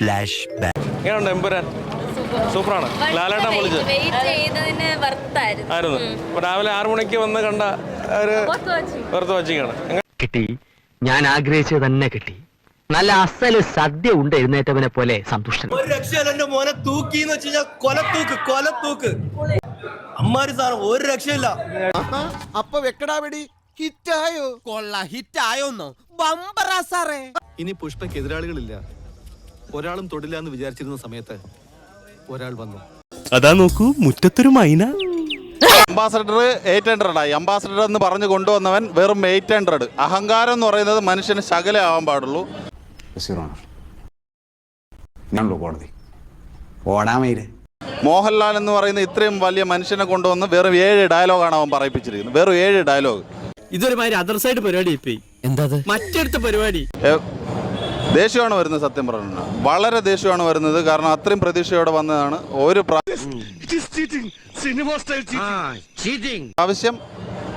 Flash back എങ്ങനെയുണ്ട് എമ്പുരാൻ? സൂപ്പറാണ്. ലാലേട്ടൻ വിളിച്ചത് വെയിറ്റ് ചെയ്തതിന് വർത്തായിരുന്നു. ആയിരുന്നു. അപ്പൊ രാവിലെ ആറു മണിക്ക് വന്ന് കണ്ട ഒരു വെറുതെ വച്ചിക്കാണ് കിട്ടി. ഞാൻ ആഗ്രഹിച്ചത് തന്നെ കിട്ടി. നല്ല അസൽ സദ്യ ഉണ്ട് എഴുന്നേറ്റവനെ പോലെ സന്തുഷ്ടൻ. ഒരു രക്ഷയില്ല എന്റെ മോനെ തൂക്കിന്ന് വെച്ച് കഴിഞ്ഞാൽ കൊലത്തൂക്ക് കൊലത്തൂക്ക്. അമ്മാരി സാറ് ഒരു രക്ഷയില്ല. അപ്പൊ വെക്കടാ വെടി. ഹിറ്റായോ കൊള്ള ഹിറ്റായോന്നോ ബമ്പറാ സാറേ. ഇനി പുഷ്പയ്ക്ക് എതിരാളികളില്ല. ഒരാളും തൊടില്ല എന്ന് വിചാരിച്ചിരുന്ന സമയത്ത് ഒരാൾ വന്നു. അതാ നോക്കൂ മുറ്റത്തൊരു മൈന. അംബാസഡർ എയ്റ്റ് ഹൺഡ്രഡ് ആയി. അംബാസഡർ എന്ന് പറഞ്ഞു കൊണ്ടുവന്നവൻ വെറും എയ്റ്റ് ഹൺഡ്രഡ് അഹങ്കാരം എന്ന് പറയുന്നത് മനുഷ്യന് ശകലേ ആവാൻ പാടുള്ളൂ. ഞാനുള്ളൂ കോടതി. ഓടാമയിൽ മോഹൻലാൽ എന്ന് പറയുന്ന ഇത്രയും വലിയ മനുഷ്യനെ കൊണ്ടുവന്ന് വെറും ഏഴ് ഡയലോഗാണ് അവൻ പറയിപ്പിച്ചിരിക്കുന്നത്. വെറും ഏഴ് ഡയലോഗ് ഇതൊരുമാതിരി അതർ സൈഡ് പരിപാടി എന്താ മറ്റടുത്ത പരിപാടി. ദേഷ്യമാണ് വരുന്നത് സത്യം പറഞ്ഞു വളരെ ദേഷ്യമാണ് വരുന്നത്. കാരണം അത്രയും പ്രതീക്ഷയോടെ വന്നതാണ്. ഒരു ആവശ്യം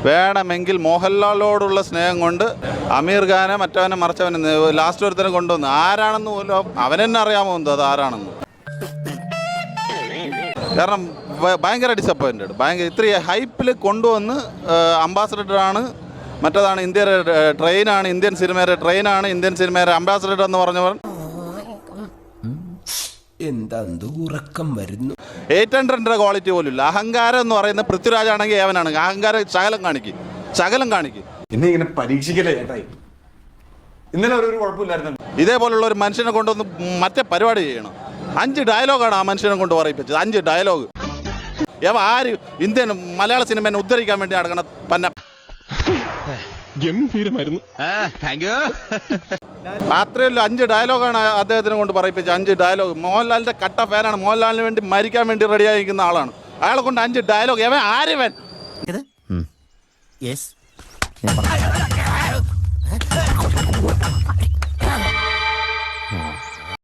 വേണമെങ്കിൽ മോഹൻലാലിനോടുള്ള സ്നേഹം കൊണ്ട് അമീർ ഖാനെ മറ്റവനെ മറിച്ചവനെ ലാസ്റ്റ് ഒരുത്തനെ കൊണ്ടുവന്നു. ആരാണെന്ന് പോലും അവനെന്നെ അറിയാമോ എന്തോ? അത് ആരാണെന്ന്? കാരണം ഭയങ്കര ഡിസപ്പോയിന്റഡ് ഭയങ്കര ഇത്രയും ഹൈപ്പിൽ കൊണ്ടുവന്ന് അംബാസഡർ ആണ് മറ്റേതാണ് ഇന്ത്യയുടെ ട്രെയിനാണ് ഇന്ത്യൻ സിനിമയുടെ ട്രെയിനാണ് ഇന്ത്യൻ സിനിമയുടെ അംബാസഡർ എന്ന് പറഞ്ഞവർ. എന്താ ഉറക്കം വരുന്നു? എയ്റ്റ് ഹൺഡ്രഡിന്റെ ക്വാളിറ്റി പോലും ഇല്ല അഹങ്കാരം എന്ന് പറയുന്ന പൃഥ്വിരാജാണെങ്കിൽ ഏവനാണ് അഹങ്കാരം ശകലം കാണിക്കും. ശകലം കാണിക്കും. ഇനി ഇങ്ങനെ പരീക്ഷിക്കലേ ചേട്ടായി ഇന്നലെ ഒരു കുഴപ്പമില്ലായിരുന്നു. ഇതേപോലുള്ള ഒരു മനുഷ്യനെ കൊണ്ടുവന്ന് മറ്റേ പരിപാടി ചെയ്യണം. അഞ്ച് ഡയലോഗാണ് ആ മനുഷ്യനെ കൊണ്ട് പറയിപ്പിച്ചത് അഞ്ച് ഡയലോഗ്. ആര് ഇന്ത്യൻ മലയാള സിനിമയെ ഉദ്ധരിക്കാൻ വേണ്ടി നടക്കണ പന്ന മാത്രമല്ല അഞ്ച് ഡയലോഗാണ് അദ്ദേഹത്തിനെ കൊണ്ട് പറയിപ്പിച്ചത് അഞ്ച് ഡയലോഗ് മോഹൻലാലിന്റെ കട്ട ഫാനാണ്. മോഹൻലാലിന് വേണ്ടി മരിക്കാൻ വേണ്ടി റെഡിയായിരിക്കുന്ന ആളാണ്. അയാളെ കൊണ്ട് അഞ്ച് ഡയലോഗ് ഏവൻ ആര്യവൻ